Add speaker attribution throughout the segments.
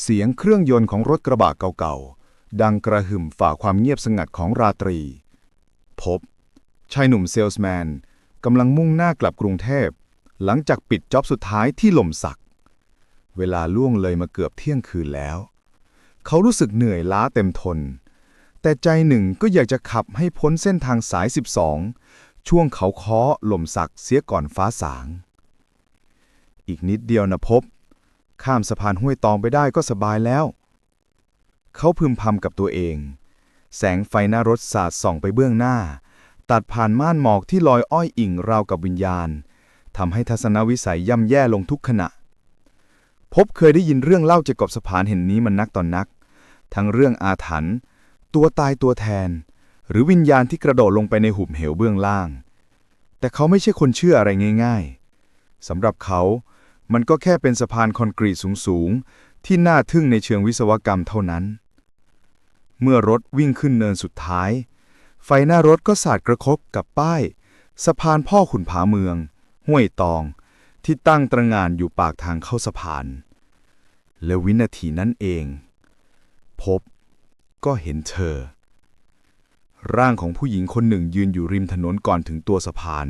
Speaker 1: เสียงเครื่องยนต์ของรถกระบะเก่าๆ ดังกระหึ่มฝ่าความเงียบสงัดของราตรี พบ ชายหนุ่มเซลส์แมนกำลังมุ่งหน้ากลับกรุงเทพ หลังจากปิดจ็อบสุดท้ายที่หล่มสัก เวลาล่วงเลยมาเกือบเที่ยงคืนแล้ว เขารู้สึกเหนื่อยล้าเต็มทน แต่ใจหนึ่งก็อยากจะขับให้พ้นเส้นทางสาย 12 ช่วงเขาค้อหล่มสักเสียก่อนฟ้าสาง อีกนิดเดียวนะพบ ข้ามสะพานห้วยตองไปได้ก็สบายแล้ว เขาพึมพำกับตัวเอง แสงไฟหน้ารถสาดส่องไปเบื้องหน้า ตัดผ่านม่านหมอกที่ลอยอ้อยอิ่งราวกับวิญญาณทำให้ทัศนวิสัยย่ำแย่ลงทุกขณะ พบเคยได้ยินเรื่องเล่าเกี่ยวกับสะพานแห่งนี้มันนักต่อนนัก ทั้งเรื่องอาถรรพ์ตัวตายตัวแทน หรือวิญญาณที่กระโดดลงไปในหุบเหวเบื้องล่าง แต่เขาไม่ใช่คนเชื่ออะไรง่าย ๆสำหรับเขา มันก็แค่เป็นสะพานคอนกรีตสูงๆ ที่น่าทึ่งในเชิงวิศวกรรมเท่านั้น เมื่อรถวิ่งขึ้นเนินสุดท้าย ไฟหน้ารถก็สาดกระคบกับป้าย สะพานพ่อขุนผาเมือง ห้วยตอง ที่ตั้งตระหง่านอยู่ปากทางเข้าสะพาน และวินาทีนั้นเอง พบก็เห็นเธอ ร่างของผู้หญิงคนหนึ่งยืนอยู่ริมถนนก่อนถึงตัวสะพาน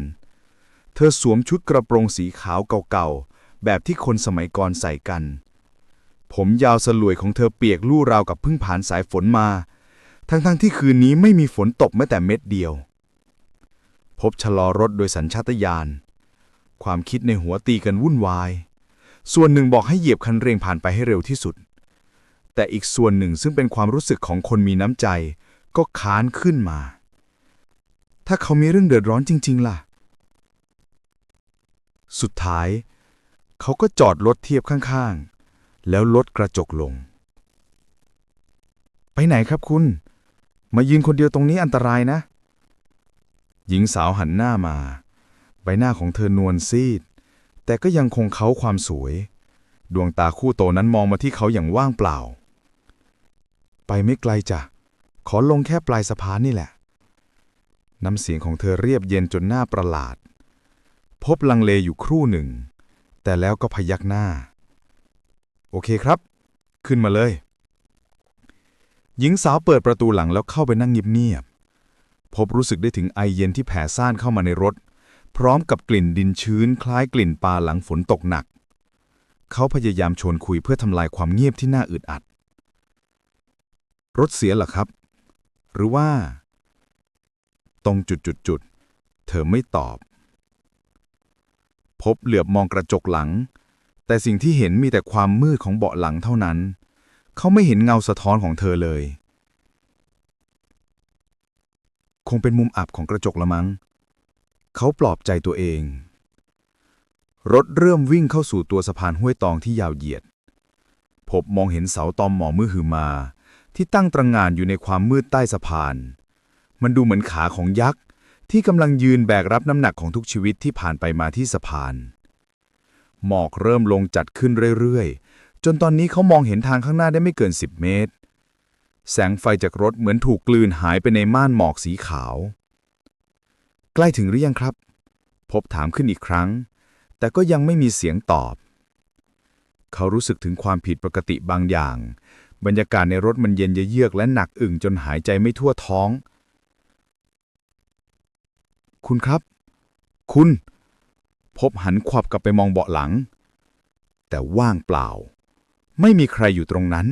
Speaker 1: เธอสวมชุดกระโปรงสีขาวเก่าๆ แบบที่คนสมัยก่อนใส่กัน ผมยาวสลวยของเธอเปียกลู่ราวกับพิ่งผ่านสายฝนมา ทั้งๆทที่คืนนี้ไม่มีฝนตกแม้แต่เม็ดเดียว พบชะลอรถโดยสัญชาตญาณ ความคิดในหัวตีกันวุ่นวาย ส่วนหนึ่งบอกให้เหยียบคันเร่งผ่านไปให้เร็วที่สุด แต่อีกส่วนหนึ่งซึ่งเป็นความรู้สึกของคนมีน้ำใจ ก็ค้านขึ้นมา ถ้าเขามีเรื่องเดือดร้อนจริง ๆ ล่ะสุดท้าย เขาก็จอดรถเทียบข้างๆ แล้วลดกระจกลง ไปไหนครับคุณ มายืนคนเดียวตรงนี้อันตรายนะ หญิงสาวหันหน้ามา ใบหน้าของเธอนวลซีด แต่ก็ยังคงเขาความสวย ดวงตาคู่โตนั้นมองมาที่เขาอย่างว่างเปล่า ไปไม่ไกลจ้ะ ขอลงแค่ปลายสะพานนี่แหละ น้ำเสียงของเธอเรียบเย็นจนหน้าประหลาด พบลังเลอยู่ครู่หนึ่ง แต่แล้วก็พยักหน้า โอเคครับ ขึ้นมาเลย หญิงสาวเปิดประตูหลังแล้วเข้าไปนั่งเงียบๆพบรู้สึกได้ถึงไอเย็นที่แผ่ซ่านเข้ามาในรถ พร้อมกับกลิ่นดินชื้น คล้ายกลิ่นปลาหลังฝนตกหนัก เขาพยายามชวนคุยเพื่อทำลายความเงียบที่น่าอึดอัด รถเสียหรอครับ หรือว่า ตรงจุดๆเธอไม่ตอบ พบเหลือบมองกระจกหลัง แต่สิ่งที่เห็นมีแต่ความมืดของเบาะหลังเท่านั้น เขาไม่เห็นเงาสะท้อนของเธอเลย คงเป็นมุมอับของกระจกละมัง้ง เขาปลอบใจตัวเอง รถเริ่มวิ่งเข้าสู่ตัวสะพานห้วยตองที่ยาวเหยียด พบมองเห็นเสาตอมหมอมือหือมา ที่ตั้งตระหง่านอยู่ในความมืดใต้สะพาน มันดูเหมือนขาของยักษ์ ที่กำลังยืนแบกรับน้ำหนักของทุกชีวิตที่ผ่านไปมาที่สะพาน หมอกเริ่มลงจัดขึ้นเรื่อยๆ จนตอนนี้เขามองเห็นทางข้างหน้าได้ไม่เกิน 10 เมตร แสงไฟจากรถเหมือนถูกกลืนหายไปในม่านหมอกสีขาว ใกล้ถึงหรือยังครับ พบถามขึ้นอีกครั้ง แต่ก็ยังไม่มีเสียงตอบ เขารู้สึกถึงความผิดปกติบางอย่าง บรรยากาศในรถมันเย็นเยือกและหนักอึ่งจนหายใจไม่ทั่วท้อง คุณครับ คุณ พบหันขวับกลับไปมองเบาะหลัง แต่ว่างเปล่า ไม่มีใครอยู่ตรงนั้น